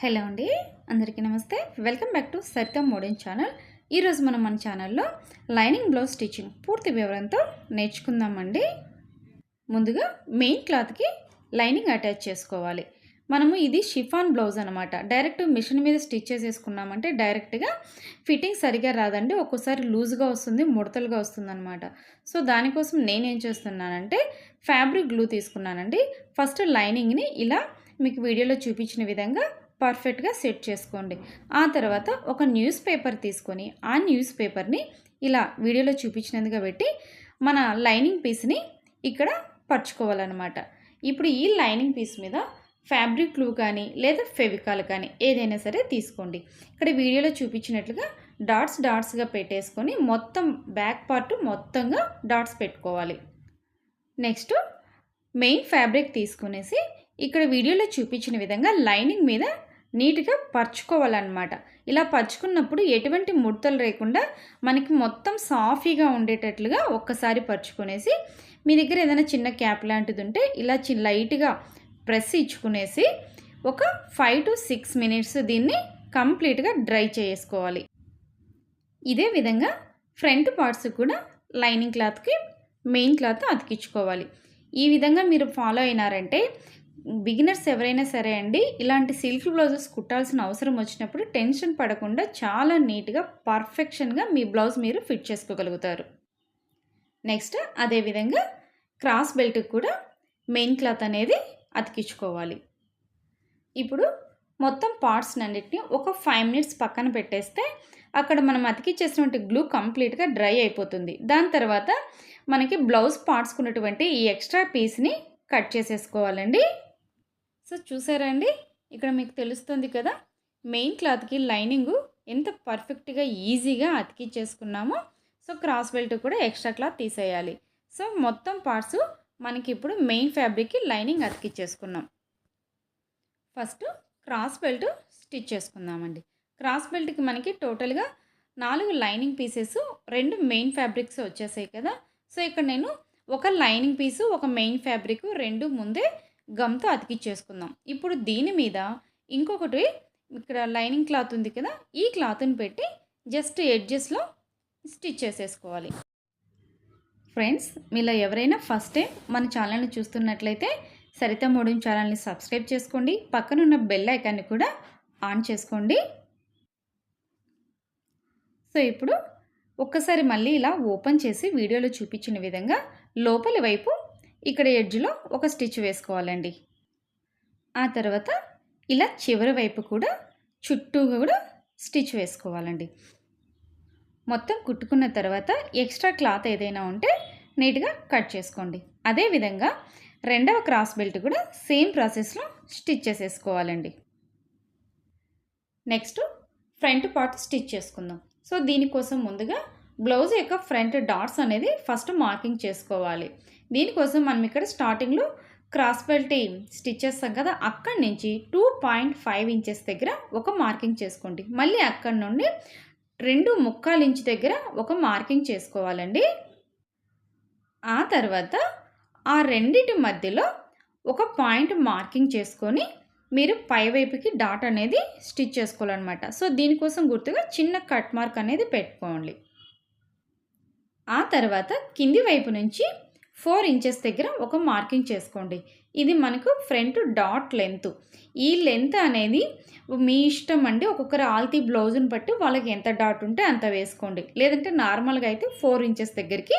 Hello అండి అందరికీ నమస్తే. Welcome back to Saritha modern channel ఈరోజు మనం మన ఛానల్లో లైనింగ్ బ్లౌజ్ స్టిచ్చింగ్ పూర్తి వివరంతో నేర్చుకుందామండి. ముందుగా మెయిన్ క్లాత్కి లైనింగ్ అటాచ్ చేసుకోవాలి. మనము ఇది షిఫాన్ బ్లౌజ్ అనమాట డైరెక్ట్ మిషన్ మీద స్టిచ్ చేసేసుకున్నామంటే డైరెక్ట్గా ఫిట్టింగ్ సరిగా రాదండి. ఒక్కోసారి లూజ్గా వస్తుంది ముడతలుగా వస్తుంది అనమాట సో దానికోసం నేనేం చేస్తున్నానంటే ఫ్యాబ్రిక్ గ్లూ తీసుకున్నానండి. ఫస్ట్ లైనింగ్ని ఇలా మీకు వీడియోలో చూపించిన విధంగా పర్ఫెక్ట్గా సెట్ చేసుకోండి. ఆ తర్వాత ఒక న్యూస్ పేపర్ తీసుకొని ఆ న్యూస్ పేపర్ని ఇలా వీడియోలో చూపించినందుగా పెట్టి మన లైనింగ్ పీస్ని ఇక్కడ పరుచుకోవాలన్నమాట. ఇప్పుడు ఈ లైనింగ్ పీస్ మీద ఫ్యాబ్రిక్ గ్లూ కానీ లేదా ఫెవికాల్ కానీ ఏదైనా సరే తీసుకోండి. ఇక్కడ వీడియోలో చూపించినట్లుగా డాట్స్ డాట్స్గా పెట్టేసుకొని మొత్తం బ్యాక్ పార్ట్ మొత్తంగా డాట్స్ పెట్టుకోవాలి. నెక్స్ట్ మెయిన్ ఫ్యాబ్రిక్ తీసుకునేసి ఇక్కడ వీడియోలో చూపించిన విధంగా లైనింగ్ మీద నీట్గా పరుచుకోవాలన్నమాట. ఇలా పరుచుకున్నప్పుడు ఎటువంటి ముడతలు లేకుండా మనకి మొత్తం సాఫీగా ఉండేటట్లుగా ఒక్కసారి పరుచుకునేసి మీ దగ్గర ఏదైనా చిన్న క్యాప్ లాంటిది ఉంటే ఇలా చి లైట్గా ప్రెస్ ఇచ్చుకునేసి ఒక ఫైవ్ టు సిక్స్ మినిట్స్ దీన్ని కంప్లీట్గా డ్రై చేసుకోవాలి. ఇదే విధంగా ఫ్రంట్ పార్ట్స్ కూడా లైనింగ్ క్లాత్కి మెయిన్ క్లాత్ అతికించుకోవాలి. ఈ విధంగా మీరు ఫాలో అయినారంటే బిగినర్స్ ఎవరైనా సరే అండి ఇలాంటి సిల్క్ బ్లౌజెస్ కుట్టాల్సిన అవసరం వచ్చినప్పుడు టెన్షన్ పడకుండా చాలా నీట్గా పర్ఫెక్షన్గా మీ బ్లౌజ్ మీరు ఫిట్ చేసుకోగలుగుతారు. నెక్స్ట్ అదేవిధంగా క్రాస్ బెల్ట్కి కూడా మెయిన్ క్లాత్ అనేది అతికించుకోవాలి. ఇప్పుడు మొత్తం పార్ట్స్ అన్నిటిని ఒక ఫైవ్ మినిట్స్ పక్కన పెట్టేస్తే అక్కడ మనం అతికిచ్చేసినటువంటి గ్లూ కంప్లీట్గా డ్రై అయిపోతుంది. దాని తర్వాత మనకి బ్లౌజ్ పార్ట్స్కున్నటువంటి ఈ ఎక్స్ట్రా పీస్ని కట్ చేసేసుకోవాలండి. సో చూసారా అండి? ఇక్కడ మీకు తెలుస్తుంది కదా మెయిన్ క్లాత్కి లైనింగు ఎంత పర్ఫెక్ట్గా ఈజీగా అతికిచ్చేసుకున్నామో సో క్రాస్ బెల్ట్ కూడా ఎక్స్ట్రా క్లాత్ తీసేయాలి. సో మొత్తం పార్ట్స్ మనకి ఇప్పుడు మెయిన్ ఫ్యాబ్రిక్కి లైనింగ్ అతికిచ్చేసుకున్నాం. ఫస్ట్ క్రాస్ బెల్ట్ స్టిచ్ చేసుకుందామండి. క్రాస్ బెల్ట్కి మనకి టోటల్గా నాలుగు లైనింగ్ పీసెస్ రెండు మెయిన్ ఫ్యాబ్రిక్స్ వచ్చేసాయి కదా. సో ఇక్కడ నేను ఒక లైనింగ్ పీసు ఒక మెయిన్ ఫ్యాబ్రిక్ రెండు ముందే గమ్తో అతికిచ్చేసుకుందాం. ఇప్పుడు దీని మీద ఇంకొకటి ఇక్కడ లైనింగ్ క్లాత్ ఉంది కదా ఈ క్లాత్ని పెట్టి జస్ట్ ఎడ్జెస్లో స్టిచ్ చేసేసుకోవాలి. ఫ్రెండ్స్ మీలో ఎవరైనా ఫస్ట్ టైం మన ఛానల్ని చూస్తున్నట్లయితే సరిత మోడన్ ఛానల్ని సబ్స్క్రైబ్ చేసుకోండి పక్కనున్న బెల్ ఐకాన్ని కూడా ఆన్ చేసుకోండి. సో ఇప్పుడు ఒక్కసారి మళ్ళీ ఇలా ఓపెన్ చేసి వీడియోలో చూపించిన విధంగా లోపలి వైపు ఇక్కడ ఎడ్జ్లో ఒక స్టిచ్ వేసుకోవాలండి. ఆ తర్వాత ఇలా చివరి వైపు కూడా చుట్టూ కూడా స్టిచ్ వేసుకోవాలండి. మొత్తం కుట్టుకున్న తర్వాత ఎక్స్ట్రా క్లాత్ ఏదైనా ఉంటే నీట్గా కట్ చేసుకోండి. అదేవిధంగా రెండవ క్రాస్ బెల్ట్ కూడా సేమ్ ప్రాసెస్లో స్టిచ్ చేసేసుకోవాలండి. నెక్స్ట్ ఫ్రంట్ పార్ట్ స్టిచ్ చేసుకుందాం. సో దీనికోసం ముందుగా బ్లౌజ్ యొక్క ఫ్రంట్ డాట్స్ అనేది ఫస్ట్ మార్కింగ్ చేసుకోవాలి. దీనికోసం మనం ఇక్కడ స్టార్టింగ్లో క్రాస్ బెల్టీ స్టిచ్ చేస్తాం కదా అక్కడి నుంచి టూ పాయింట్ ఫైవ్ ఇంచెస్ దగ్గర ఒక మార్కింగ్ చేసుకోండి. మళ్ళీ అక్కడి నుండి రెండు ముక్కాలు ఇంచు దగ్గర ఒక మార్కింగ్ చేసుకోవాలండి. ఆ తర్వాత ఆ రెండింటి మధ్యలో ఒక పాయింట్ మార్కింగ్ చేసుకొని మీరు పైవైపుకి డాట్ అనేది స్టిచ్ చేసుకోవాలన్నమాట. సో దీనికోసం గుర్తుగా చిన్న కట్ మార్క్ అనేది పెట్టుకోండి. ఆ తర్వాత కింది వైపు నుంచి ఫోర్ ఇంచెస్ దగ్గర ఒక మార్కింగ్ చేసుకోండి. ఇది మనకు ఫ్రంట్ డాట్ లెంత్. ఈ లెంత్ అనేది మీ ఇష్టం అండి. ఒక్కొక్కరు ఆల్తీ బ్లౌజ్ని బట్టి వాళ్ళకి ఎంత డాట్ ఉంటే అంత వేసుకోండి. లేదంటే నార్మల్గా అయితే ఫోర్ ఇంచెస్ దగ్గరికి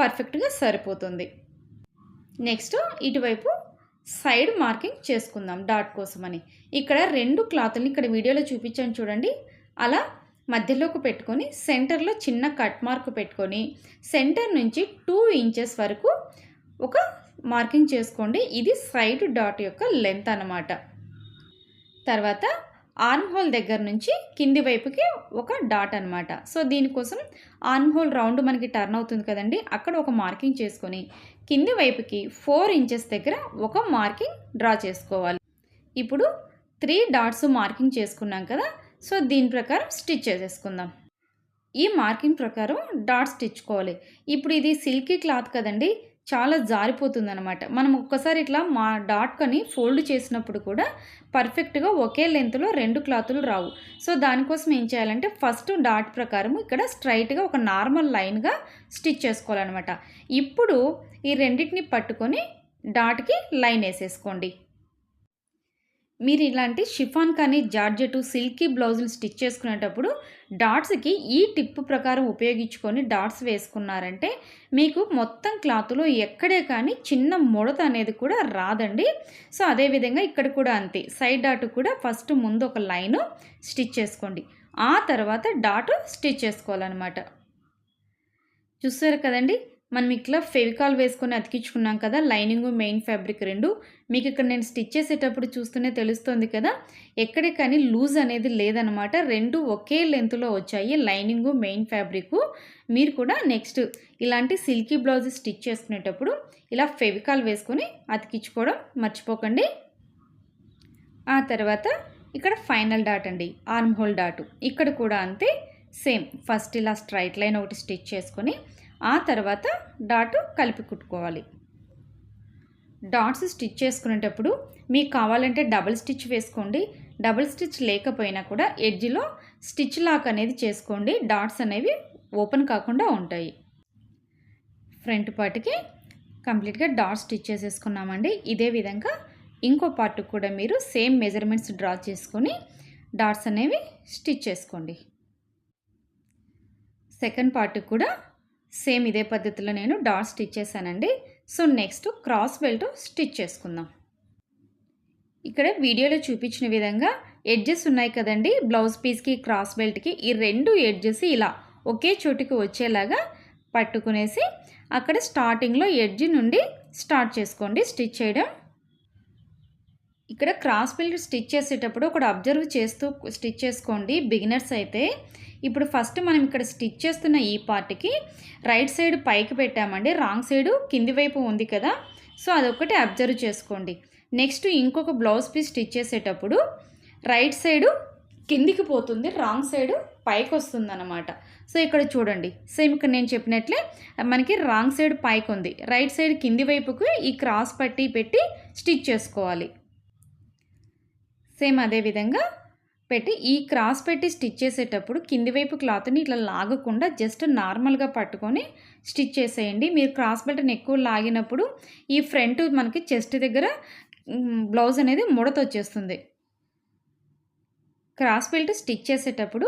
పర్ఫెక్ట్గా సరిపోతుంది. నెక్స్ట్ ఇటువైపు సైడ్ మార్కింగ్ చేసుకుందాం డాట్ కోసమని. ఇక్కడ రెండు క్లాతుల్ని ఇక్కడ వీడియోలో చూపించాను చూడండి. అలా మధ్యలోకి పెట్టుకొని సెంటర్లో చిన్న కట్ మార్క్ పెట్టుకొని సెంటర్ నుంచి టూ ఇంచెస్ వరకు ఒక మార్కింగ్ చేసుకోండి. ఇది సైడ్ డాట్ యొక్క లెంత్ అనమాట తర్వాత ఆర్మ్ హోల్ దగ్గర నుంచి కింది వైపుకి ఒక డాట్ అనమాట సో దీనికోసం ఆర్మ్ హోల్ రౌండ్ మనకి టర్న్ అవుతుంది కదండి. అక్కడ ఒక మార్కింగ్ చేసుకొని కింది వైపుకి ఫోర్ ఇంచెస్ దగ్గర ఒక మార్కింగ్ డ్రా చేసుకోవాలి. ఇప్పుడు త్రీ డాట్స్ మార్కింగ్ చేసుకున్నాం కదా సో దీని ప్రకారం స్టిచ్ చేసేసుకుందాం. ఈ మార్కింగ్ ప్రకారం డాట్ స్టిచ్చుకోవాలి ఇప్పుడు ఇది సిల్కీ క్లాత్ కదండి చాలా జారిపోతుందనమాట మనం ఒక్కసారి ఇట్లా మా డాట్ కని ఫోల్డ్ చేసినప్పుడు కూడా పర్ఫెక్ట్గా ఒకే లెంత్లో రెండు క్లాతులు రావు. సో దానికోసం ఏం చేయాలంటే ఫస్ట్ డాట్ ప్రకారం ఇక్కడ స్ట్రైట్గా ఒక నార్మల్ లైన్గా స్టిచ్ చేసుకోవాలన్నమాట. ఇప్పుడు ఈ రెండింటిని పట్టుకొని డాట్కి లైన్ వేసేసుకోండి. మీరు ఇలాంటి షిఫాన్ కానీ జార్జెట్ సిల్కీ బ్లౌజులు స్టిచ్ చేసుకునేటప్పుడు డాట్స్కి ఈ టిప్ ప్రకారం ఉపయోగించుకొని డాట్స్ వేసుకున్నారంటే మీకు మొత్తం క్లాత్లో ఎక్కడే కానీ చిన్న ముడత అనేది కూడా రాదండి. సో అదేవిధంగా ఇక్కడ కూడా అంతే. సైడ్ డాట్ కూడా ఫస్ట్ ముందు ఒక లైను స్టిచ్ చేసుకోండి. ఆ తర్వాత డాట్ స్టిచ్ చేసుకోవాలన్నమాట. చూసారు కదండి? మనం ఇట్లా ఫెవికాల్ వేసుకొని అతికించుకున్నాం కదా లైనింగ్ మెయిన్ ఫ్యాబ్రిక్ రెండు. మీకు ఇక్కడ నేను స్టిచ్ చేసేటప్పుడు చూస్తూనే తెలుస్తుంది కదా ఎక్కడే కానీ లూజ్ అనేది లేదనమాట. రెండు ఒకే లెంత్లో వచ్చాయి లైనింగ్ మెయిన్ ఫ్యాబ్రిక్. మీరు కూడా నెక్స్ట్ ఇలాంటి సిల్కీ బ్లౌజ్ స్టిచ్ చేసుకునేటప్పుడు ఇలా ఫెవికాల్ వేసుకొని అతికించుకోవడం మర్చిపోకండి. ఆ తర్వాత ఇక్కడ ఫైనల్ డాట్ అండి ఆర్మ్ హోల్ డాట్. ఇక్కడ కూడా అంతే సేమ్ ఫస్ట్ ఇలా స్ట్రైట్ లైన్ ఒకటి స్టిచ్ చేసుకొని ఆ తర్వాత డాట్ కలిపి కుట్టుకోవాలి. డాట్స్ స్టిచ్ చేసుకునేటప్పుడు మీకు కావాలంటే డబుల్ స్టిచ్ వేసుకోండి. డబుల్ స్టిచ్ లేకపోయినా కూడా ఎడ్జ్లో స్టిచ్ లాక్ అనేది చేసుకోండి. డాట్స్ అనేవి ఓపెన్ కాకుండా ఉంటాయి. ఫ్రంట్ పార్ట్కి కంప్లీట్గా డాట్ స్టిచ్ చేసేసుకున్నామండి. ఇదే విధంగా ఇంకో పార్ట్ కూడా మీరు సేమ్ మెజర్మెంట్స్ డ్రా చేసుకొని డాట్స్ అనేవి స్టిచ్ చేసుకోండి. సెకండ్ పార్ట్ కూడా సేమ్ ఇదే పద్ధతిలో నేను డాట్ స్టిచ్ చేశానండి. So next cross belt stitch చేసుకుందాం. ఇక్కడ వీడియోలో చూపించిన విధంగా ఎడ్జెస్ ఉన్నాయి కదండి. బ్లౌజ్ పీస్కి క్రాస్ బెల్ట్కి ఈ రెండు ఎడ్జెస్ ఇలా ఒకే చోటుకి వచ్చేలాగా పట్టుకునేసి అక్కడ స్టార్టింగ్లో ఎడ్జ్ నుండి స్టార్ట్ చేసుకోండి స్టిచ్ చేయడం. ఇక్కడ క్రాస్ బెల్ట్ స్టిచ్ చేసేటప్పుడు ఒకటి అబ్జర్వ్ చేస్తూ స్టిచ్ చేసుకోండి. బిగినర్స్ అయితే ఇప్పుడు ఫస్ట్ మనం ఇక్కడ స్టిచ్ చేస్తున్న ఈ పార్ట్కి రైట్ సైడ్ పైకి పెట్టామండి. రాంగ్ సైడ్ కింది వైపు ఉంది కదా. సో అదొకటి అబ్జర్వ్ చేసుకోండి. నెక్స్ట్ ఇంకొక బ్లౌజ్ పీస్ స్టిచ్ చేసేటప్పుడు రైట్ సైడు కిందికి పోతుంది రాంగ్ సైడ్ పైకి వస్తుంది అనమాట సో ఇక్కడ చూడండి. సేమ్ ఇక్కడ నేను చెప్పినట్లే మనకి రాంగ్ సైడ్ పైకి ఉంది రైట్ సైడ్ కింది వైపుకి ఈ క్రాస్ పట్టి పెట్టి స్టిచ్ చేసుకోవాలి. సేమ్ అదే విధంగా పెట్టి ఈ క్రాస్ పెట్టి స్టిచ్ చేసేటప్పుడు కింది వైపు క్లాత్ని ఇట్లా లాగకుండా జస్ట్ నార్మల్గా పట్టుకొని స్టిచ్ చేసేయండి. మీరు క్రాస్ బెల్ట్ని ఎక్కువ లాగినప్పుడు ఈ ఫ్రంట్ మనకి చెస్ట్ దగ్గర బ్లౌజ్ అనేది ముడత వచ్చేస్తుంది. క్రాస్ బెల్ట్ స్టిచ్ చేసేటప్పుడు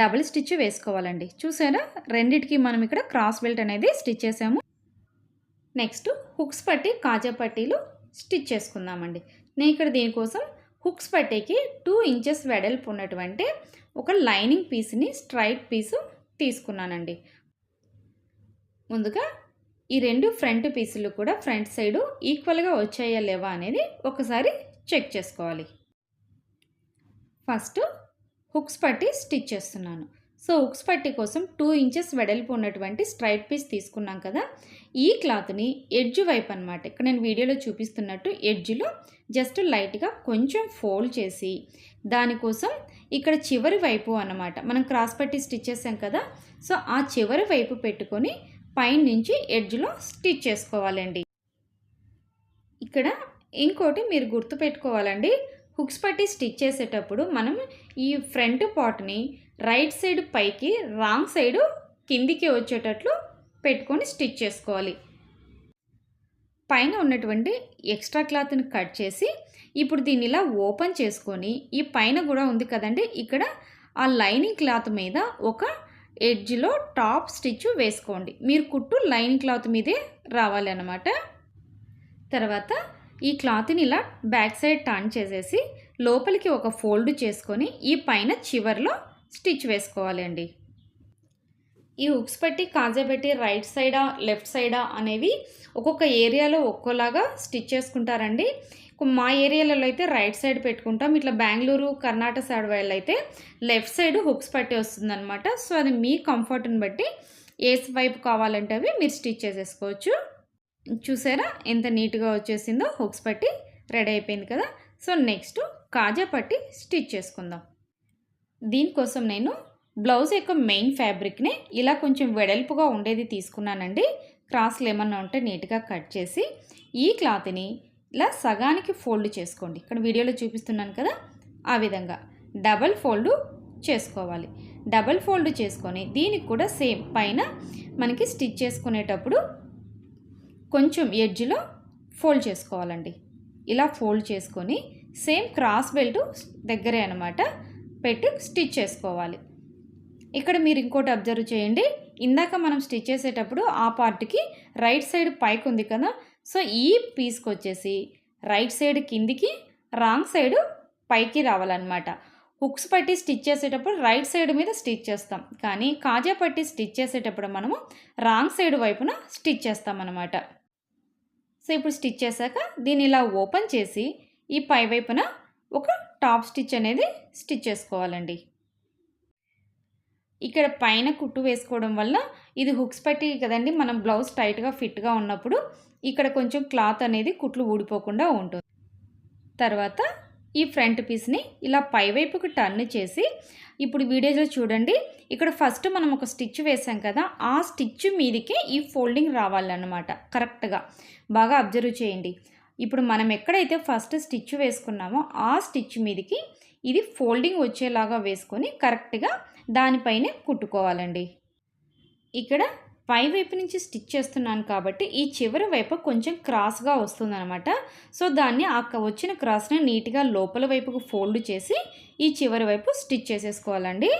డబుల్ స్టిచ్ వేసుకోవాలండి. చూసారా? రెండిటికి మనం ఇక్కడ క్రాస్ బెల్ట్ అనేది స్టిచ్ చేసాము. నెక్స్ట్ హుక్స్ పట్టి కాజా పట్టీలు స్టిచ్ చేసుకుందామండి. నేను ఇక్కడ దీనికోసం హుక్స్ పట్టేకి టూ ఇంచెస్ వెడల్పు ఉన్నటువంటి ఒక లైనింగ్ పీస్ని స్ట్రైట్ పీసు తీసుకున్నానండి. ముందుగా ఈ రెండు ఫ్రంట్ పీసులు కూడా ఫ్రంట్ సైడు ఈక్వల్గా వచ్చాయా లేవా అనేది ఒకసారి చెక్ చేసుకోవాలి. ఫస్ట్ హుక్స్ పట్టి స్టిచ్ చేస్తున్నాను. సో హుక్స్ పట్టి కోసం టూ ఇంచెస్ వెడల్పు ఉన్నటువంటి స్ట్రైట్ పీస్ తీసుకున్నాం కదా. ఈ క్లాత్ని ఎడ్జ్ వైపు అనమాట ఇక్కడ నేను వీడియోలో చూపిస్తున్నట్టు ఎడ్జ్లో జస్ట్ లైట్గా కొంచెం ఫోల్డ్ చేసి దానికోసం ఇక్కడ చివరి వైపు అన్నమాట. మనం క్రాస్ పట్టి స్టిచ్ చేసాం కదా. సో ఆ చివరి వైపు పెట్టుకొని పైన నుంచి ఎడ్జ్లో స్టిచ్ చేసుకోవాలండి. ఇక్కడ ఇంకోటి మీరు గుర్తుపెట్టుకోవాలండి. హుక్స్ పట్టి స్టిచ్ చేసేటప్పుడు మనం ఈ ఫ్రంట్ పార్ట్ని రైట్ సైడ్ పైకి రాంగ్ సైడు కిందికి వచ్చేటట్లు పెట్టుకొని స్టిచ్ చేసుకోవాలి. పైన ఉన్నటువంటి ఎక్స్ట్రా క్లాత్ని కట్ చేసి ఇప్పుడు దీన్ని ఇలా ఓపెన్ చేసుకొని ఈ పైన కూడా ఉంది కదండి ఇక్కడ ఆ లైనింగ్ క్లాత్ మీద ఒక ఎడ్జ్లో టాప్ స్టిచ్ వేసుకోండి. మీరు కుట్టు లైనింగ్ క్లాత్ మీదే రావాలి అన్నమాట. తర్వాత ఈ క్లాత్ని ఇలా బ్యాక్ సైడ్ టర్న్ చేసేసి లోపలికి ఒక ఫోల్డ్ చేసుకొని ఈ పైన చివర్లో స్టిచ్ వేసుకోవాలండి. ఈ హుక్స్ పెట్టి కాజాబెట్టి రైట్ సైడా లెఫ్ట్ సైడా అనేవి ఒక్కొక్క ఏరియాలో ఒక్కోలాగా స్టిచ్ చేసుకుంటారండి. మా ఏరియాలలో అయితే రైట్ సైడ్ పెట్టుకుంటాం. ఇట్లా బెంగళూరు కర్ణాటక సైడ్ వాళ్ళు అయితే లెఫ్ట్ సైడ్ హుక్స్ పట్టి వస్తుందన్నమాట. సో అది మీ కంఫర్ట్ని బట్టి ఏ వైపు కావాలంటే అవి మీరు స్టిచ్ చేసేసుకోవచ్చు. చూసారా? ఎంత నీట్గా వచ్చేసిందో హుక్స్ పట్టి రెడీ అయిపోయింది కదా. సో నెక్స్ట్ కాజా పట్టి స్టిచ్ చేసుకుందాం. దీనికోసం నేను బ్లౌజ్ యొక్క మెయిన్ ఫ్యాబ్రిక్ని ఇలా కొంచెం వెడల్పుగా ఉండేది తీసుకున్నానండి. క్రాస్లు ఏమన్నా ఉంటే నీట్గా కట్ చేసి ఈ క్లాత్ని ఇలా సగానికి ఫోల్డ్ చేసుకోండి. ఇక్కడ వీడియోలో చూపిస్తున్నాను కదా ఆ విధంగా డబల్ ఫోల్డ్ చేసుకోవాలి. డబల్ ఫోల్డ్ చేసుకొని దీనికి కూడా సేమ్ పైన మనకి స్టిచ్ చేసుకునేటప్పుడు కొంచెం ఎడ్జ్లో ఫోల్డ్ చేసుకోవాలండి. ఇలా ఫోల్డ్ చేసుకొని సేమ్ క్రాస్ బెల్ట్ దగ్గరే అనమాట పెట్టి స్టిచ్ చేసుకోవాలి. ఇక్కడ మీరు ఇంకోటి అబ్జర్వ్ చేయండి. ఇందాక మనం స్టిచ్ చేసేటప్పుడు ఆ పార్ట్కి రైట్ సైడ్ పైకి ఉంది కదా. సో ఈ పీస్కి వచ్చేసి రైట్ సైడ్ కిందికి రాంగ్ సైడ్ పైకి రావాలన్నమాట. హుక్స్ పట్టి స్టిచ్ చేసేటప్పుడు రైట్ సైడ్ మీద స్టిచ్ చేస్తాం. కానీ కాజా పట్టి స్టిచ్ చేసేటప్పుడు మనము రాంగ్ సైడ్ వైపున స్టిచ్ చేస్తామన్నమాట సో ఇప్పుడు స్టిచ్ చేశాక దీన్ని ఇలా ఓపెన్ చేసి ఈ పై వైపున ఒక టాప్ స్టిచ్ అనేది స్టిచ్ చేసుకోవాలండి. ఇక్కడ పైన కుట్టు వేసుకోవడం వల్ల ఇది హుక్స్ పట్టి కదండి మనం బ్లౌజ్ టైట్గా ఫిట్గా ఉన్నప్పుడు ఇక్కడ కొంచెం క్లాత్ అనేది కుట్లు ఊడిపోకుండా ఉంటుంది. తర్వాత ఈ ఫ్రంట్ పీస్ని ఇలా పైవైపుకి టర్న్ చేసి ఇప్పుడు వీడియోలో చూడండి ఇక్కడ ఫస్ట్ మనం ఒక స్టిచ్ వేసాం కదా ఆ స్టిచ్ మీదకే ఈ ఫోల్డింగ్ రావాలన్నమాట కరెక్ట్గా. బాగా అబ్జర్వ్ చేయండి. ఇప్పుడు మనం ఎక్కడైతే ఫస్ట్ స్టిచ్ వేసుకున్నామో ఆ స్టిచ్ మీదకి ఇది ఫోల్డింగ్ వచ్చేలాగా వేసుకొని కరెక్ట్గా దానిపైనే కుట్టుకోవాలండి. ఇక్కడ పై వైపు నుంచి స్టిచ్ చేస్తున్నాను కాబట్టి ఈ చివరి వైపు కొంచెం క్రాస్గా వస్తుందన్నమాట. సో దాన్ని ఆ వచ్చిన క్రాస్ని నీట్గా లోపల వైపుకు ఫోల్డ్ చేసి ఈ చివరి వైపు స్టిచ్ చేసేసుకోవాలండి.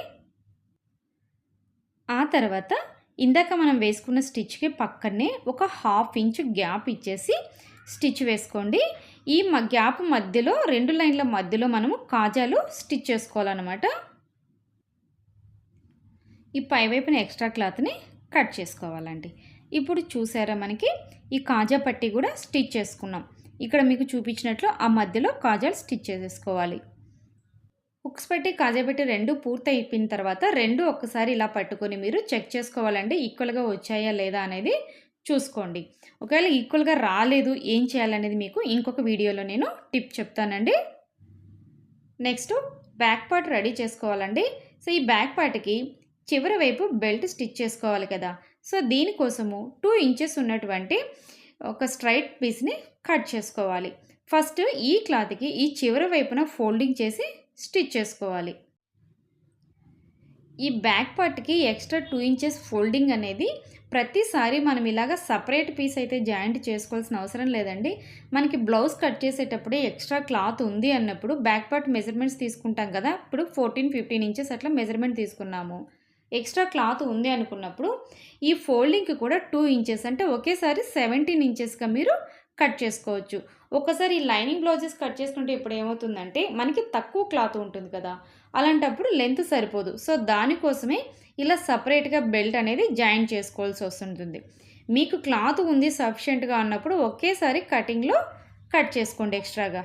ఆ తర్వాత ఇందాక మనం వేసుకున్న స్టిచ్కి పక్కనే ఒక హాఫ్ ఇంచ్ గ్యాప్ ఇచ్చేసి స్టిచ్ వేసుకోండి. ఈ గ్యాప్ మధ్యలో రెండు లైన్ల మధ్యలో మనము కాజాలు స్టిచ్ చేసుకోవాలన్నమాట. ఈ పైవైపున ఎక్స్ట్రా క్లాత్ని కట్ చేసుకోవాలండి. ఇప్పుడు చూసారా మనకి ఈ కాజా పట్టి కూడా స్టిచ్ చేసుకున్నాం. ఇక్కడ మీకు చూపించినట్లు ఆ మధ్యలో కాజాలు స్టిచ్ చేసేసుకోవాలి హుక్స్ పెట్టి కాజా పెట్టి రెండు పూర్తి అయిపోయిన తర్వాత రెండు ఒక్కసారి ఇలా పట్టుకొని మీరు చెక్ చేసుకోవాలండి. ఈక్వల్గా వచ్చాయా లేదా అనేది చూసుకోండి. ఒకవేళ ఈక్వల్గా రాలేదు ఏం చేయాలనేది మీకు ఇంకొక వీడియోలో నేను టిప్ చెప్తానండి. నెక్స్ట్ బ్యాక్ పార్ట్ రెడీ చేసుకోవాలండి. సో ఈ బ్యాక్ పార్ట్కి చివరి వైపు బెల్ట్ స్టిచ్ చేసుకోవాలి కదా. సో దీనికోసము టూ ఇంచెస్ ఉన్నటువంటి ఒక స్ట్రైట్ పీస్ని కట్ చేసుకోవాలి. ఫస్ట్ ఈ క్లాత్కి ఈ చివరి వైపున ఫోల్డింగ్ చేసి స్టిచ్ చేసుకోవాలి. ఈ బ్యాక్ పార్ట్కి ఎక్స్ట్రా టూ ఇంచెస్ ఫోల్డింగ్ అనేది ప్రతిసారి మనం ఇలాగ సపరేట్ పీస్ అయితే జాయింట్ చేసుకోవాల్సిన అవసరం లేదండి. మనకి బ్లౌజ్ కట్ చేసేటప్పుడే ఎక్స్ట్రా క్లాత్ ఉంది అన్నప్పుడు బ్యాక్ పార్ట్ మెజర్మెంట్స్ తీసుకుంటాం కదా. ఇప్పుడు ఫోర్టీన్ ఫిఫ్టీన్ ఇంచెస్ అట్లా మెజర్మెంట్ తీసుకున్నాము. ఎక్స్ట్రా క్లాత్ ఉంది అనుకున్నప్పుడు ఈ ఫోల్డింగ్కి కూడా టూ ఇంచెస్ అంటే ఒకేసారి సెవెంటీన్ ఇంచెస్గా మీరు కట్ చేసుకోవచ్చు. ఒకసారి ఈ లైనింగ్ బ్లౌజెస్ కట్ చేసుకుంటే ఇప్పుడు ఏమవుతుందంటే మనకి తక్కువ క్లాత్ ఉంటుంది కదా. అలాంటప్పుడు లెంత్ సరిపోదు. సో దానికోసమే ఇలా సపరేట్గా బెల్ట్ అనేది జాయిన్ చేసుకోవాల్సి వస్తుంటుంది. మీకు క్లాత్ ఉంది సఫిషియెంట్గా ఉన్నప్పుడు ఒకేసారి కటింగ్లో కట్ చేసుకోండి ఎక్స్ట్రాగా.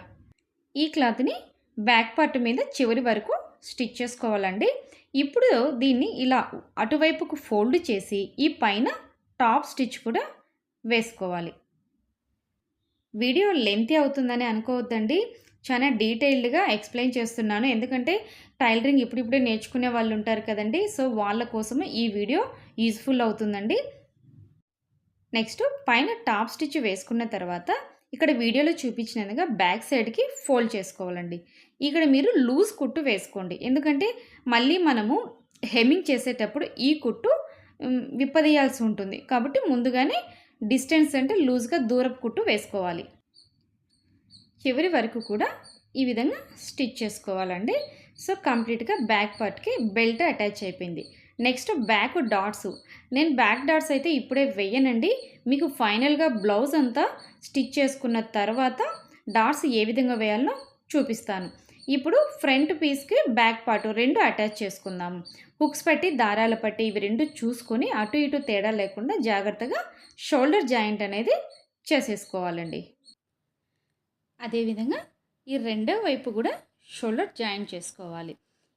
ఈ క్లాత్ని బ్యాక్ పార్ట్ మీద చివరి వరకు స్టిచ్ చేసుకోవాలండి. ఇప్పుడు దీన్ని ఇలా అటువైపుకు ఫోల్డ్ చేసి ఈ పైన టాప్ స్టిచ్ కూడా వేసుకోవాలి. వీడియో లెంత్ అవుతుందని అనుకోవద్దండి. చాలా డీటెయిల్డ్గా ఎక్స్ప్లెయిన్ చేస్తున్నాను. ఎందుకంటే టైలరింగ్ ఇప్పుడిప్పుడే నేర్చుకునే వాళ్ళు ఉంటారు కదండి. సో వాళ్ళ కోసము ఈ వీడియో యూజ్ఫుల్ అవుతుందండి. నెక్స్ట్ పైన టాప్ స్టిచ్ వేసుకున్న తర్వాత ఇక్కడ వీడియోలో చూపించినట్టుగా బ్యాక్ సైడ్కి ఫోల్డ్ చేసుకోవాలండి. ఇక్కడ మీరు లూజ్ కుట్టు వేసుకోండి. ఎందుకంటే మళ్ళీ మనము హెమ్మింగ్ చేసేటప్పుడు ఈ కుట్టు విప్పదీయాల్సి ఉంటుంది. కాబట్టి ముందుగానే డిస్టెన్స్ అంటే లూజ్గా దూరపు కుట్టు వేసుకోవాలి. చివరి వరకు కూడా ఈ విధంగా స్టిచ్ చేసుకోవాలండి. సో కంప్లీట్గా బ్యాక్ పార్ట్కి బెల్ట్ అటాచ్ అయిపోయింది. Next back dots. నేను బ్యాక్ డాట్స్ అయితే ఇప్పుడే వెయ్యనండి మీకు ఫైనల్గా బ్లౌజ్ అంతా స్టిచ్ చేసుకున్న తర్వాత డాట్స్ ఏ విధంగా వేయాలో చూపిస్తాను. ఇప్పుడు ఫ్రంట్ పీస్కి బ్యాక్ పార్ట్ రెండు అటాచ్ చేసుకుందాము హుక్స్ పట్టి దారాల పట్టి ఇవి రెండు చూసుకొని అటు ఇటు తేడా లేకుండా జాగ్రత్తగా షోల్డర్ జాయింట్ అనేది చేసేసుకోవాలండి. అదేవిధంగా ఈ రెండో వైపు కూడా షోల్డర్ జాయిన్ చేసుకోవాలి.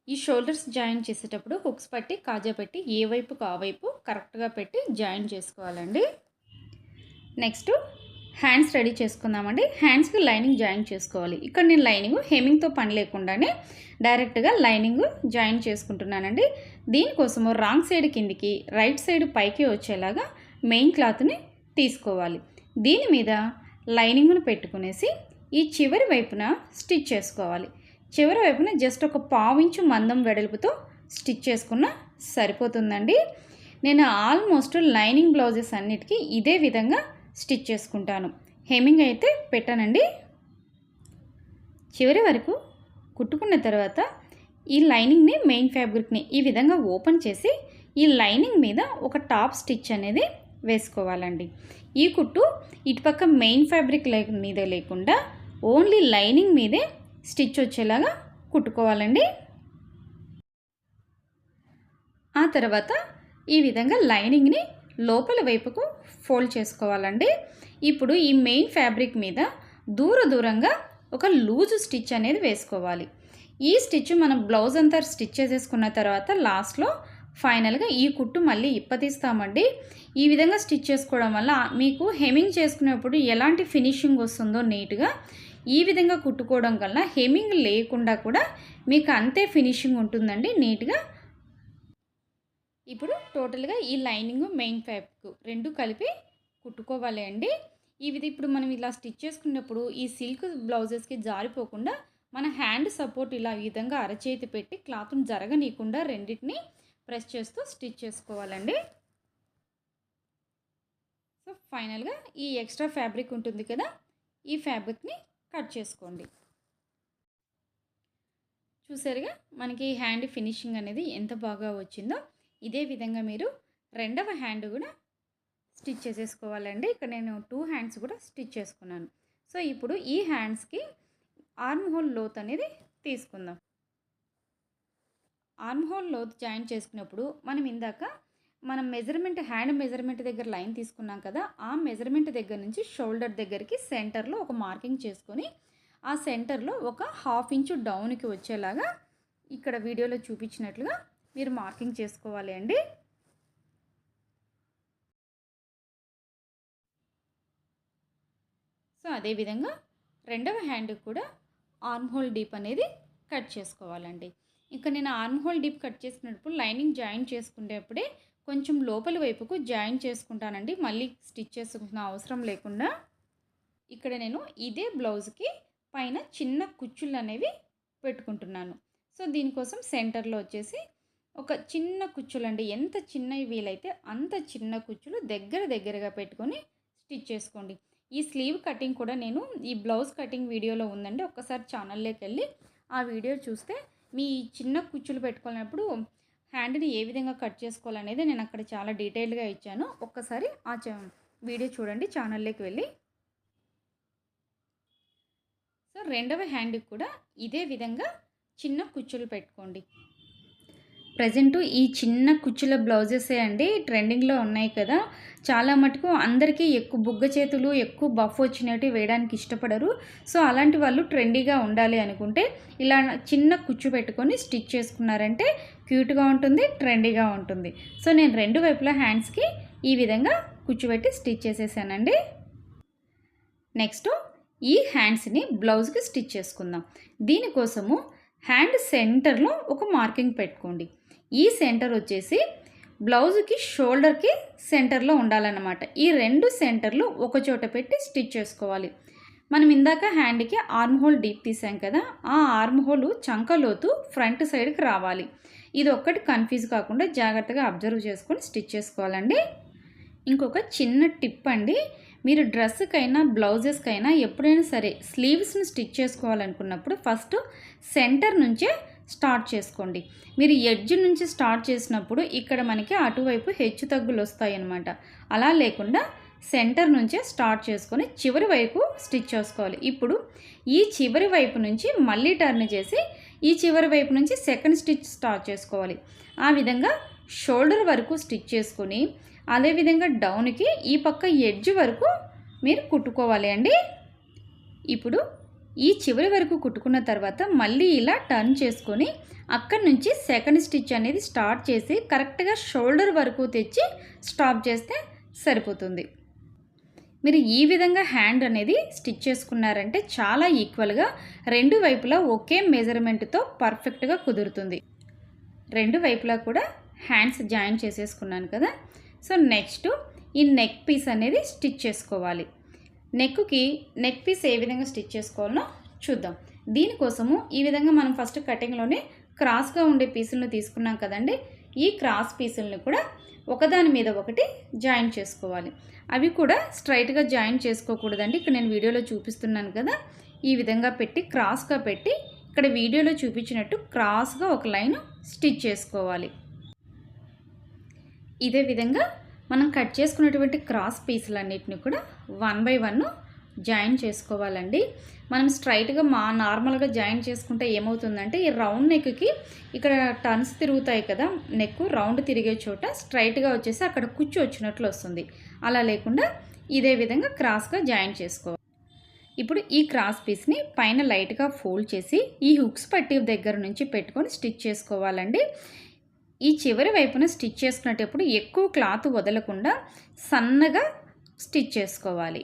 ఈ షోల్డర్స్ జాయిన్ చేసేటప్పుడు హుక్స్ పట్టి కాజా పెట్టి ఏ వైపుకు ఆ వైపు కరెక్ట్గా పెట్టి జాయిన్ చేసుకోవాలండి. నెక్స్ట్ హ్యాండ్స్ రెడీ చేసుకుందామండి. హ్యాండ్స్కి లైనింగ్ జాయిన్ చేసుకోవాలి. ఇక్కడ నేను లైనింగ్ హెమింగ్తో పని లేకుండానే డైరెక్ట్గా లైనింగ్ జాయిన్ చేసుకుంటున్నానండి. దీనికోసము రాంగ్ సైడ్ కిందికి రైట్ సైడ్ పైకి వచ్చేలాగా మెయిన్ క్లాత్ని తీసుకోవాలి. దీని మీద లైనింగ్ను పెట్టుకునేసి ఈ చివరి వైపున స్టిచ్ చేసుకోవాలి. చివరి వైపున జస్ట్ ఒక పావించు మందం వెడల్పుతో స్టిచ్ చేసుకున్న సరిపోతుందండి. నేను ఆల్మోస్ట్ లైనింగ్ బ్లౌజెస్ అన్నిటికీ ఇదే విధంగా స్టిచ్ చేసుకుంటాను. హెమ్మింగ్ అయితే పెట్టానండి. చివరి వరకు కుట్టుకున్న తర్వాత ఈ లైనింగ్ని మెయిన్ ఫ్యాబ్రిక్ని ఈ విధంగా ఓపెన్ చేసి ఈ లైనింగ్ మీద ఒక టాప్ స్టిచ్ అనేది వేసుకోవాలండి. ఈ కుట్టు ఇటుపక్క మెయిన్ ఫ్యాబ్రిక్ మీద లేకుండా ఓన్లీ లైనింగ్ మీదే స్టిచ్ వచ్చేలాగా కుట్టుకోవాలండి. ఆ తర్వాత ఈ విధంగా లైనింగ్ని లోపల వైపుకు ఫోల్డ్ చేసుకోవాలండి. ఇప్పుడు ఈ మెయిన్ ఫ్యాబ్రిక్ మీద దూర దూరంగా ఒక లూజు స్టిచ్ అనేది వేసుకోవాలి. ఈ స్టిచ్ మనం బ్లౌజ్ అంతా స్టిచ్ చేసేసుకున్న తర్వాత లాస్ట్లో ఫైనల్గా ఈ కుట్టు మళ్ళీ ఇప్పతీస్తామండి. ఈ విధంగా స్టిచ్ చేసుకోవడం వల్ల మీకు హెమింగ్ చేసుకునేప్పుడు ఎలాంటి ఫినిషింగ్ వస్తుందో నీట్గా ఈ విధంగా కుట్టుకోవడం వల్ల హెమింగ్ లేకుండా కూడా మీకు అంతే ఫినిషింగ్ ఉంటుందండి నీట్గా. ఇప్పుడు టోటల్గా ఈ లైనింగ్ మెయిన్ ఫ్యాబ్రిక్ రెండు కలిపి కుట్టుకోవాలి అండి. ఈ ఇప్పుడు మనం ఇలా స్టిచ్ చేసుకున్నప్పుడు ఈ సిల్క్ బ్లౌజెస్కి జారిపోకుండా మన హ్యాండ్ సపోర్ట్ ఇలా ఈ విధంగా అరచేతి పెట్టి క్లాత్ను జరగనీయకుండా రెండింటిని ప్రెస్ చేస్తూ స్టిచ్ చేసుకోవాలండి. సో ఫైనల్గా ఈ ఎక్స్ట్రా ఫ్యాబ్రిక్ ఉంటుంది కదా ఈ ఫ్యాబ్రిక్ని కట్ చేసుకోండి. చూసారుగా మనకి హ్యాండ్ ఫినిషింగ్ అనేది ఎంత బాగా వచ్చిందో ఇదే విధంగా మీరు రెండవ హ్యాండ్ కూడా స్టిచ్ చేసేసుకోవాలండి. ఇక్కడ నేను టూ హ్యాండ్స్ కూడా స్టిచ్ చేసుకున్నాను. సో ఇప్పుడు ఈ హ్యాండ్స్కి ఆర్మ్ హోల్ లోత్ అనేది తీసుకుందాం. ఆర్మ్ హోల్ లోత్ జాయిన్ చేసుకున్నప్పుడు మనం ఇందాక మనం మెజర్మెంట్ హ్యాండ్ మెజర్మెంట్ దగ్గర లైన్ తీసుకున్నాం కదా ఆ మెజర్మెంట్ దగ్గర నుంచి షోల్డర్ దగ్గరికి సెంటర్లో ఒక మార్కింగ్ చేసుకొని ఆ సెంటర్లో ఒక హాఫ్ ఇంచు డౌన్కి వచ్చేలాగా ఇక్కడ వీడియోలో చూపించినట్లుగా మీరు మార్కింగ్ చేసుకోవాలి అండి. సో అదేవిధంగా రెండవ హ్యాండ్ కూడా ఆర్మ్ హోల్ డీప్ అనేది కట్ చేసుకోవాలండి. ఇంకా నేను ఆర్మ్ హోల్ డీప్ కట్ చేసుకున్నప్పుడు లైనింగ్ జాయిన్ చేసుకునేప్పుడే కొంచెం లోపలి వైపుకు జాయిన్ చేసుకుంటానండి. మళ్ళీ స్టిచ్ చేసుకున్న అవసరం లేకుండా. ఇక్కడ నేను ఇదే బ్లౌజ్కి పైన చిన్న కుచ్చులు అనేవి పెట్టుకుంటున్నాను. సో దీనికోసం సెంటర్లో వచ్చేసి ఒక చిన్న కుచ్చులు అండి ఎంత చిన్నవి వీలైతే అంత చిన్న కుచ్చులు దగ్గర దగ్గరగా పెట్టుకొని స్టిచ్ చేసుకోండి. ఈ స్లీవ్ కటింగ్ కూడా నేను ఈ బ్లౌజ్ కటింగ్ వీడియోలో ఉందండి. ఒక్కసారి ఛానల్లోకి వెళ్ళి ఆ వీడియో చూస్తే మీ చిన్న కుచ్చులు పెట్టుకున్నప్పుడు హ్యాండ్ని ఏ విధంగా కట్ చేసుకోవాలనేది నేను అక్కడ చాలా డీటెయిల్గా ఇచ్చాను. ఒక్కసారి ఆ వీడియో చూడండి ఛానల్లోకి వెళ్ళి. సో రెండవ హ్యాండ్కి కూడా ఇదే విధంగా చిన్న కుచ్చులు పెట్టుకోండి. ప్రజెంట్ ఈ చిన్న కుచ్చుల బ్లౌజెసే అండి ట్రెండింగ్లో ఉన్నాయి కదా. చాలా మటుకు అందరికీ ఎక్కువ బుగ్గ చేతులు ఎక్కువ బఫ్ వచ్చినట్టు వేయడానికి ఇష్టపడరు. సో అలాంటి వాళ్ళు ట్రెండీగా ఉండాలి అనుకుంటే ఇలా చిన్న కుచ్చు పెట్టుకొని స్టిచ్ చేసుకున్నారంటే క్యూట్గా ఉంటుంది ట్రెండీగా ఉంటుంది. సో నేను రెండు వైపులా హ్యాండ్స్కి ఈ విధంగా కుచ్చు స్టిచ్ చేసేసానండి. నెక్స్ట్ ఈ హ్యాండ్స్ని బ్లౌజ్కి స్టిచ్ చేసుకుందాం. దీనికోసము హ్యాండ్ సెంటర్లో ఒక మార్కింగ్ పెట్టుకోండి. ఈ సెంటర్ వచ్చేసి బ్లౌజ్కి షోల్డర్కి సెంటర్లో ఉండాలన్నమాట. ఈ రెండు సెంటర్లు ఒక చోట పెట్టి స్టిచ్ చేసుకోవాలి. మనం ఇందాక హ్యాండ్కి ఆర్మ్ హోల్ డీప్ తీసాం కదా ఆ ఆర్మ్ హోల్ చంకలోతు ఫ్రంట్ సైడ్కి రావాలి. ఇది ఒక్కటి కన్ఫ్యూజ్ కాకుండా జాగ్రత్తగా అబ్జర్వ్ చేసుకొని స్టిచ్ చేసుకోవాలండి. ఇంకొక చిన్న టిప్ అండి మీరు డ్రెస్కైనా బ్లౌజెస్కైనా ఎప్పుడైనా సరే స్లీవ్స్ని స్టిచ్ చేసుకోవాలనుకున్నప్పుడు ఫస్ట్ సెంటర్ నుంచే స్టార్ట్ చేసుకోండి. మీరు ఎడ్జ్ నుంచి స్టార్ట్ చేసినప్పుడు ఇక్కడ మనకి అటువైపు హెచ్చు తగ్గులు వస్తాయి అన్నమాట అలా లేకుండా సెంటర్ నుంచే స్టార్ట్ చేసుకొని చివరి వైపు స్టిచ్ చేసుకోవాలి. ఇప్పుడు ఈ చివరి వైపు నుంచి మళ్ళీ టర్న్ చేసి ఈ చివరి వైపు నుంచి సెకండ్ స్టిచ్ స్టార్ట్ చేసుకోవాలి. ఆ విధంగా షోల్డర్ వరకు స్టిచ్ చేసుకొని అదేవిధంగా డౌన్కి ఈ పక్క ఎడ్జ్ వరకు మీరు కుట్టుకోవాలి అండి. ఇప్పుడు ఈ చివరి వరకు కుట్టుకున్న తర్వాత మళ్ళీ ఇలా టర్న్ చేసుకొని అక్కడి నుంచి సెకండ్ స్టిచ్ అనేది స్టార్ట్ చేసి కరెక్ట్గా షోల్డర్ వరకు తెచ్చి స్టాప్ చేస్తే సరిపోతుంది. మీరు ఈ విధంగా హ్యాండ్ అనేది స్టిచ్ చేసుకున్నారంటే చాలా ఈక్వల్గా రెండు వైపులా ఒకే మెజర్మెంట్తో పర్ఫెక్ట్గా కుదురుతుంది. రెండు వైపులా కూడా హ్యాండ్స్ జాయిన్ చేసేసుకున్నాను కదా. సో నెక్స్ట్ ఈ నెక్ పీస్ అనేది స్టిచ్ చేసుకోవాలి. నెక్కి నెక్ పీస్ ఏ విధంగా స్టిచ్ చేసుకోవాలో చూద్దాం. దీనికోసము ఈ విధంగా మనం ఫస్ట్ కటింగ్లోనే క్రాస్గా ఉండే పీసులను తీసుకున్నాం కదండి. ఈ క్రాస్ పీసులను కూడా ఒకదాని మీద ఒకటి జాయిన్ చేసుకోవాలి. అవి కూడా స్ట్రైట్గా జాయిన్ చేసుకోకూడదండి. ఇక్కడ నేను వీడియోలో చూపిస్తున్నాను కదా. ఈ విధంగా పెట్టి క్రాస్గా పెట్టి ఇక్కడ వీడియోలో చూపించినట్టు క్రాస్గా ఒక లైన్ స్టిచ్ చేసుకోవాలి. ఇదే విధంగా మనం కట్ చేసుకున్నటువంటి క్రాస్ పీసులన్నిటిని కూడా వన్ బై వన్ జాయిన్ చేసుకోవాలండి. మనం స్ట్రైట్గా మా నార్మల్గా జాయిన్ చేసుకుంటే ఏమవుతుందంటే ఈ రౌండ్ నెక్కి ఇక్కడ టర్న్స్ తిరుగుతాయి కదా నెక్ రౌండ్ తిరిగే చోట స్ట్రైట్గా వచ్చేసి అక్కడ కుచ్చు వచ్చినట్లు వస్తుంది. అలా లేకుండా ఇదే విధంగా క్రాస్గా జాయిన్ చేసుకోవాలి. ఇప్పుడు ఈ క్రాస్ పీస్ని పైన లైట్గా ఫోల్డ్ చేసి ఈ హుక్స్ పట్టి దగ్గర నుంచి పెట్టుకొని స్టిచ్ చేసుకోవాలండి. ఈ చివరి వైపున స్టిచ్ చేసుకునేటప్పుడు ఎక్కువ క్లాత్ వదలకుండా సన్నగా స్టిచ్ చేసుకోవాలి.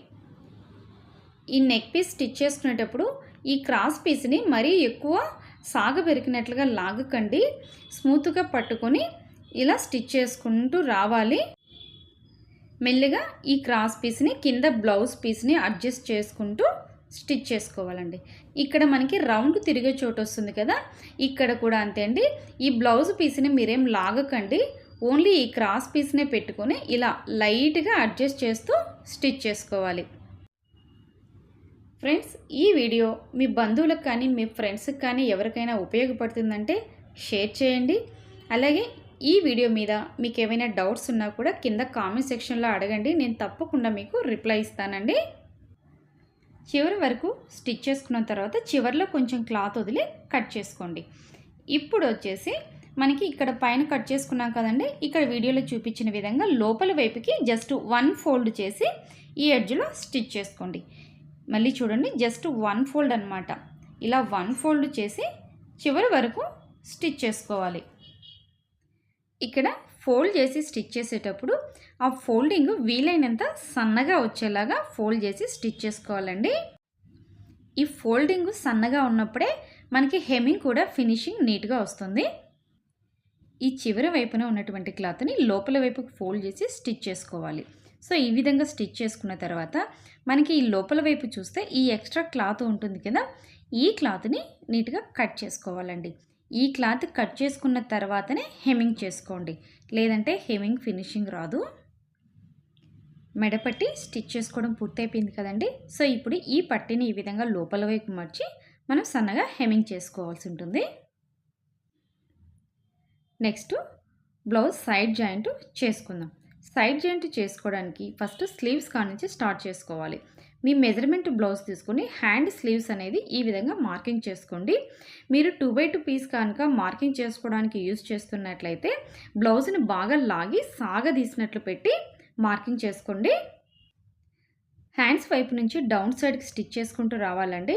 ఈ నెక్ పీస్ స్టిచ్ చేసుకునేటప్పుడు ఈ క్రాస్ పీస్ని మరీ ఎక్కువ సాగ పెరిగినట్లుగా లాగకండి స్మూత్గా పట్టుకొని ఇలా స్టిచ్ చేసుకుంటూ రావాలి. మెల్లిగా ఈ క్రాస్ పీస్ని కింద బ్లౌజ్ పీస్ని అడ్జస్ట్ చేసుకుంటూ స్టిచ్ చేసుకోవాలండి. ఇక్కడ మనకి రౌండ్ తిరిగే చోటు వస్తుంది కదా? ఇక్కడ కూడా అంతే అండి. ఈ బ్లౌజ్ పీస్ని మీరేం లాగకండి. ఓన్లీ ఈ క్రాస్ పీస్నే పెట్టుకొని ఇలా లైట్గా అడ్జస్ట్ చేస్తూ స్టిచ్ చేసుకోవాలి. ఫ్రెండ్స్ ఈ వీడియో మీ బంధువులకు కానీ మీ ఫ్రెండ్స్కి కానీ ఎవరికైనా ఉపయోగపడుతుందంటే షేర్ చేయండి. అలాగే ఈ వీడియో మీద మీకు ఏమైనా డౌట్స్ ఉన్నా కూడా కింద కామెంట్ సెక్షన్లో అడగండి. నేను తప్పకుండా మీకు రిప్లై ఇస్తానండి. చివరి వరకు స్టిచ్ చేసుకున్న తర్వాత చివరిలో కొంచెం క్లాత్ వదిలి కట్ చేసుకోండి. ఇప్పుడు వచ్చేసి మనకి ఇక్కడ పైన కట్ చేసుకున్నాం కదండి. ఇక్కడ వీడియోలో చూపించిన విధంగా లోపల వైపుకి జస్ట్ వన్ ఫోల్డ్ చేసి ఈ ఎడ్జ్లో స్టిచ్ చేసుకోండి. మళ్ళీ చూడండి జస్ట్ వన్ ఫోల్డ్ అనమాట ఇలా వన్ ఫోల్డ్ చేసి చివరి వరకు స్టిచ్ చేసుకోవాలి. ఇక్కడ ఫోల్డ్ చేసి స్టిచ్ చేసేటప్పుడు ఆ ఫోల్డింగ్ వీలైనంత సన్నగా వచ్చేలాగా ఫోల్డ్ చేసి స్టిచ్ చేసుకోవాలండి. ఈ ఫోల్డింగ్ సన్నగా ఉన్నప్పుడే మనకి హెమింగ్ కూడా ఫినిషింగ్ నీట్గా వస్తుంది. ఈ చివరి వైపున ఉన్నటువంటి క్లాత్ని లోపల వైపుకి ఫోల్డ్ చేసి స్టిచ్ చేసుకోవాలి. సో ఈ విధంగా స్టిచ్ చేసుకున్న తర్వాత మనకి ఈ లోపల వైపు చూస్తే ఈ ఎక్స్ట్రా క్లాత్ ఉంటుంది కదా ఈ క్లాత్ని నీట్గా కట్ చేసుకోవాలండి. ఈ క్లాత్ కట్ చేసుకున్న తర్వాతనే హెమింగ్ చేసుకోండి. లేదంటే హెమింగ్ ఫినిషింగ్ రాదు. మెడపట్టి స్టిచ్ చేసుకోవడం పూర్తయిపోయింది కదండి. సో ఇప్పుడు ఈ పట్టిని ఈ విధంగా లోపల వైపు మర్చి మనం సన్నగా హెమింగ్ చేసుకోవాల్సి ఉంటుంది. నెక్స్ట్ బ్లౌజ్ సైడ్ జాయింట్ చేసుకుందాం. సైడ్ జాయింట్ చేసుకోవడానికి ఫస్ట్ స్లీవ్స్ కానించి స్టార్ట్ చేసుకోవాలి. మీ మెజర్మెంట్ బ్లౌజ్ తీసుకొని హ్యాండ్ స్లీవ్స్ అనేది ఈ విధంగా మార్కింగ్ చేసుకోండి. మీరు టూ బై టూ పీస్ కనుక మార్కింగ్ చేసుకోవడానికి యూజ్ చేస్తున్నట్లయితే బ్లౌజ్ని బాగా లాగి సాగదీసినట్లు పెట్టి మార్కింగ్ చేసుకోండి. హ్యాండ్స్ వైపు నుంచి డౌన్ సైడ్కి స్టిచ్ చేసుకుంటూ రావాలండి.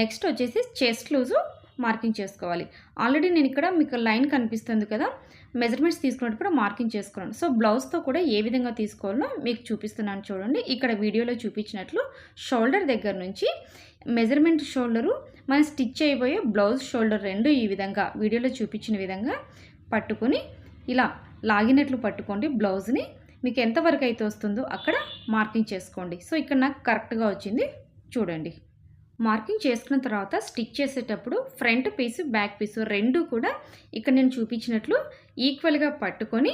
నెక్స్ట్ వచ్చేసి చెస్ట్ లూజు మార్కింగ్ చేసుకోవాలి. ఆల్రెడీ నేను ఇక్కడ మీకు లైన్ కనిపిస్తుంది కదా మెజర్మెంట్స్ తీసుకున్నప్పుడు మార్కింగ్ చేసుకున్నాను సో బ్లౌజ్తో కూడా ఏ విధంగా తీసుకోవాలో మీకు చూపిస్తున్నాను చూడండి. ఇక్కడ వీడియోలో చూపించినట్లు షోల్డర్ దగ్గర నుంచి మెజర్మెంట్ షోల్డరు మనం స్టిచ్ అయిపోయే బ్లౌజ్ షోల్డర్ రెండు ఈ విధంగా వీడియోలో చూపించిన విధంగా పట్టుకొని ఇలా లాగినట్లు పట్టుకోండి బ్లౌజ్ని. మీకు ఎంతవరకు అయితే వస్తుందో అక్కడ మార్కింగ్ చేసుకోండి. సో ఇక్కడ నాకు కరెక్ట్గా వచ్చింది. చూడండి. మార్కింగ్ చేసుకున్న తర్వాత స్టిచ్ చేసేటప్పుడు ఫ్రంట్ పీసు బ్యాక్ పీసు రెండు కూడా ఇక్కడ నేను చూపించినట్లు ఈక్వల్గా పట్టుకొని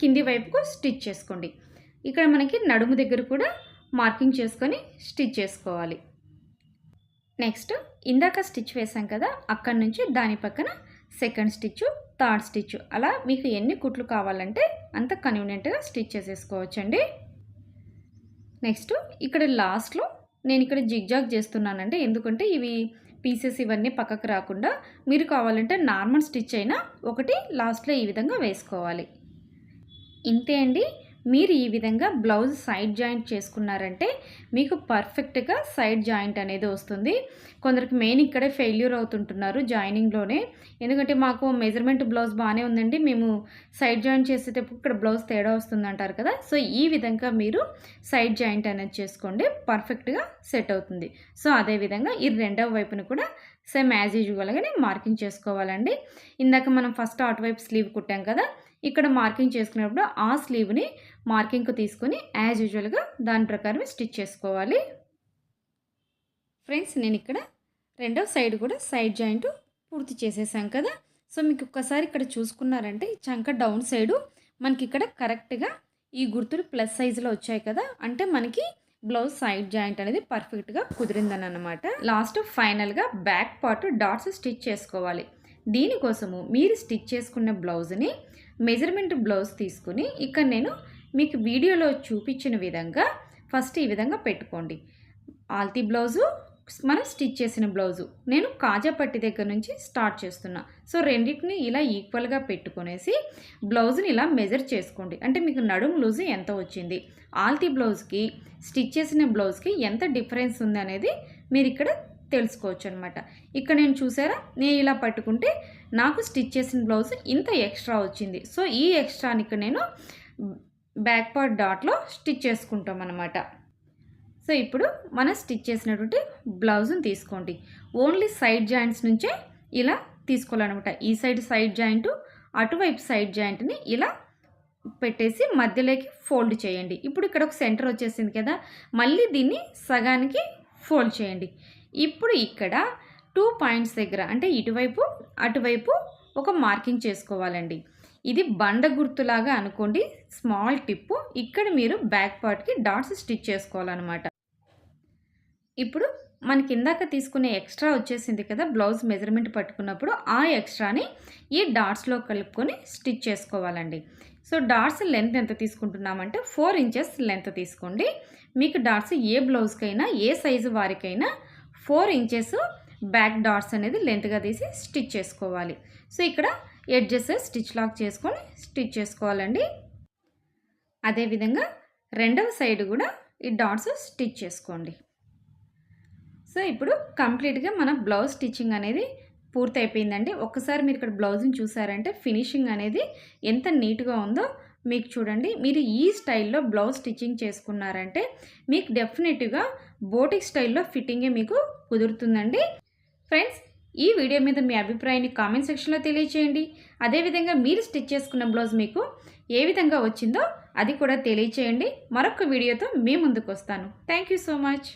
కింది వైపుకు స్టిచ్ చేసుకోండి. ఇక్కడ మనకి నడుము దగ్గర కూడా మార్కింగ్ చేసుకొని స్టిచ్ చేసుకోవాలి. నెక్స్ట్ ఇందాక స్టిచ్ వేసాం కదా అక్కడి నుంచి దాని పక్కన సెకండ్ స్టిచ్ థర్డ్ స్టిచ్. అలా మీకు ఎన్ని కుట్లు కావాలంటే అంత కన్వీనియంట్గా స్టిచ్ చేసేసుకోవచ్చండి. నెక్స్ట్ ఇక్కడ లాస్ట్లో నేను ఇక్కడ జిగ్జాగ్ చేస్తున్నానంటే ఎందుకంటే ఇవి పీసెస్ ఇవన్నీ పక్కకు రాకుండా మీరు కావాలంటే నార్మల్ స్టిచ్ అయినా ఒకటి లాస్ట్లో ఈ విధంగా వేసుకోవాలి. ఇంతే అండి. మీరు ఈ విధంగా బ్లౌజ్ సైడ్ జాయింట్ చేసుకున్నారంటే మీకు పర్ఫెక్ట్గా సైడ్ జాయింట్ అనేది వస్తుంది. కొందరికి మెయిన్ ఇక్కడే ఫెయిల్యూర్ అవుతుంటున్నారు జాయినింగ్లోనే. ఎందుకంటే మాకు మెజర్మెంట్ బ్లౌజ్ బాగానే ఉందండి. మేము సైడ్ జాయింట్ చేసేటప్పుడు ఇక్కడ బ్లౌజ్ తేడా వస్తుంది అంటారు కదా. సో ఈ విధంగా మీరు సైడ్ జాయింట్ అనేది చేసుకోండి. పర్ఫెక్ట్గా సెట్ అవుతుంది. సో అదేవిధంగా ఈ రెండవ వైపున కూడా సేమ్ యాజ్ యూజువల్గానే మార్కింగ్ చేసుకోవాలండి. ఇందాక మనం ఫస్ట్ అటువైపు స్లీవ్ కుట్టాం కదా. ఇక్కడ మార్కింగ్ చేసుకునేటప్పుడు ఆ స్లీవ్ని మార్కింగ్కు తీసుకొని యాజ్ యూజువల్గా దాని ప్రకారం స్టిచ్ చేసుకోవాలి. ఫ్రెండ్స్ నేను ఇక్కడ రెండో సైడ్ కూడా సైడ్ జాయింట్ పూర్తి చేసేసాం కదా. సో మీకు ఒక్కసారి ఇక్కడ చూసుకున్నారంటే ఈ చంక డౌన్ సైడు మనకి ఇక్కడ కరెక్ట్గా ఈ గుర్తులు ప్లస్ సైజులో వచ్చాయి కదా. అంటే మనకి బ్లౌజ్ సైడ్ జాయింట్ అనేది పర్ఫెక్ట్గా కుదిరిందని అనమాట లాస్ట్ ఫైనల్గా బ్యాక్ పార్ట్ డాట్స్ స్టిచ్ చేసుకోవాలి. దీనికోసము మీరు స్టిచ్ చేసుకున్న బ్లౌజ్ని మెజర్మెంట్ బ్లౌజ్ తీసుకుని ఇక్కడ నేను మీకు వీడియోలో చూపించిన విధంగా ఫస్ట్ ఈ విధంగా పెట్టుకోండి. ఆల్తీ బ్లౌజు మనం స్టిచ్ చేసిన బ్లౌజు. నేను కాజా పట్టి దగ్గర నుంచి స్టార్ట్ చేస్తున్నా. సో రెండింటిని ఇలా ఈక్వల్గా పెట్టుకునేసి బ్లౌజ్ని ఇలా మెజర్ చేసుకోండి. అంటే మీకు నడుము లూజు ఎంత వచ్చింది? ఆల్తీ బ్లౌజ్కి స్టిచ్ చేసిన బ్లౌజ్కి ఎంత డిఫరెన్స్ ఉంది అనేది మీరు ఇక్కడ తెలుసుకోవచ్చు అనమాట ఇక్కడ నేను చూసారా? నేను ఇలా పట్టుకుంటే నాకు స్టిచ్ చేసిన బ్లౌజ్ ఇంత ఎక్స్ట్రా వచ్చింది. సో ఈ ఎక్స్ట్రాని ఇక్కడ నేను బ్యాక్ పార్ట్ డాట్లో స్టిచ్ చేసుకుంటాం అనమాట సో ఇప్పుడు మనం స్టిచ్ చేసినటువంటి బ్లౌజ్ని తీసుకోండి. ఓన్లీ సైడ్ జాయింట్స్ నుంచే ఇలా తీసుకోవాలన్నమాట. ఈ సైడ్ సైడ్ జాయింట్ అటువైపు సైడ్ జాయింట్ని ఇలా పెట్టేసి మధ్యలోకి ఫోల్డ్ చేయండి. ఇప్పుడు ఇక్కడ ఒక సెంటర్ వచ్చేసింది కదా మళ్ళీ దీన్ని సగానికి ఫోల్డ్ చేయండి. ఇప్పుడు ఇక్కడ టూ పాయింట్స్ దగ్గర అంటే ఇటువైపు అటువైపు ఒక మార్కింగ్ చేసుకోవాలండి. ఇది బండ గుర్తులాగా అనుకోండి స్మాల్ టిప్పు. ఇక్కడ మీరు బ్యాక్ పార్ట్కి డాట్స్ స్టిచ్ చేసుకోవాలన్నమాట. ఇప్పుడు మనకి ఇందాక తీసుకునే ఎక్స్ట్రా వచ్చేసింది కదా బ్లౌజ్ మెజర్మెంట్ పట్టుకున్నప్పుడు ఆ ఎక్స్ట్రాని ఈ డాట్స్లో కలుపుకొని స్టిచ్ చేసుకోవాలండి. సో డాట్స్ లెంత్ ఎంత తీసుకుంటున్నామంటే ఫోర్ ఇంచెస్ లెంత్ తీసుకోండి. మీకు డాట్స్ ఏ బ్లౌజ్కైనా ఏ సైజు వారికైనా ఫోర్ ఇంచెస్ బ్యాక్ డాట్స్ అనేది లెంత్గా తీసి స్టిచ్ చేసుకోవాలి. సో ఇక్కడ ఎడ్జెస్ స్టిచ్ లాక్ చేసుకొని స్టిచ్ చేసుకోవాలండి. అదేవిధంగా రెండవ సైడ్ కూడా ఈ డాట్స్ స్టిచ్ చేసుకోండి. సో ఇప్పుడు కంప్లీట్గా మన బ్లౌజ్ స్టిచ్చింగ్ అనేది పూర్తి అయిపోయిందండి ఒక్కసారి మీరు ఇక్కడ బ్లౌజ్ని చూసారంటే ఫినిషింగ్ అనేది ఎంత నీట్గా ఉందో మీకు చూడండి. మీరు ఈ స్టైల్లో బ్లౌజ్ స్టిచ్చింగ్ చేసుకున్నారంటే మీకు డెఫినెట్గా బోటిక్ స్టైల్లో ఫిట్టింగే మీకు కుదురుతుందండి. ఫ్రెండ్స్ ఈ వీడియో మీద మీ అభిప్రాయాన్ని కామెంట్ సెక్షన్లో తెలియచేయండి. అదేవిధంగా మీరు స్టిచ్ చేసుకున్న బ్లౌజ్ మీకు ఏ విధంగా వచ్చిందో అది కూడా తెలియచేయండి. మరొక వీడియోతో మీ ముందుకు వస్తాను. Thank you so much.